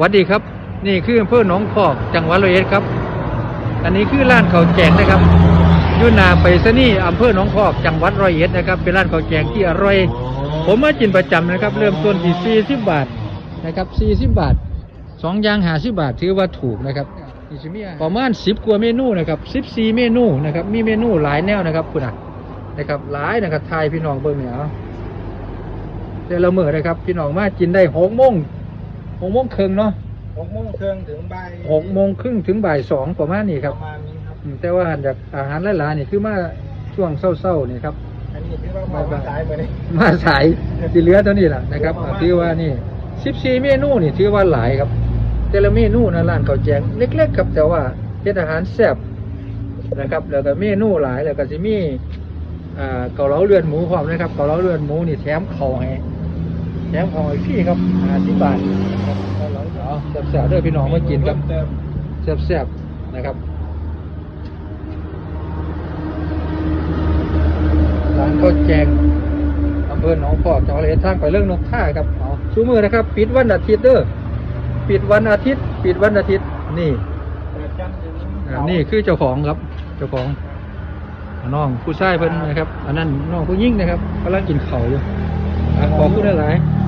วัสดีครับ นี่คืออำเภอหนองพอกจังหวัดร้อยเอ็ดครับ อันนี้คือร้านข้าวแจงนะครับยุนาไปสนี่อำเภอหนองพอกจังหวัดร้อยเอ็ดนะครับ เป็นร้านข้าวแจงที่อร่อย ผมมากินประจำนะครับ เริ่มต้นที่40บาทนะครับ40บาทสองอย่าง50บาทถือว่าถูกนะครับประมาณ10กว่าเมนูนะครับ14 เมนูนะครับ มีเมนูหลายแนวนะครับคุณอะนะครับหลายนะครับไทยพี่น้องเบิ่งเนี่ยเอาแต่ละมื้อนะครับ พี่น้องมากินได้6โมง 6โมงครึ่งเนาะหกโมงครึ่งถึงบ่ายหกโมงครึ่งถึงบ่ายสองประมาณนี้คปรับระมาณนี้ครับ อืมแต่ว่าหันจากอาหารหลายๆนี่คือมาช่วงเศร้าๆนี่ครับ อันนี้ถือว่ามาสายเหมือนนี้ มาสายที่เหลือเท่านี้แหละนะครับอ่าถือว่านี่สิบสี่เมนูนี่ถือว่าหลายครับ แต่ละเมนูนะร้านข้าวแจงเล็กๆครับแต่ว่าเฮ็ดอาหารแซ่บนะครับแล้วก็เมนูหลายแล้วก็สิมีอ่าเกาเหลาเลือดหมูพร้อมนะครับเกาเหลาเลือดหมูนี่แถมข้าวให้ แถมข้าวให้พี่ครับห้าสิบบาทครับแซ่บๆเด้อพี่น้องมากินครับแซ่บๆนะครับร้านข้าวแจงอำเภอหนองพอกจังหวัดเลยทางไปเรื่องนกท่าครับเอาชูมือนะครับ ปิดวันอาทิตย์เด้อปิดวันอาทิตย์ ปิดวันอาทิตย์นี่นี่คือเจ้าของครับ เจ้าของน้องผู้ชายเพิ่นนะครับ อันนั้นน้องผู้หญิงนะครับกำลังกินเข้าอยู่ขอบคุณหลายๆ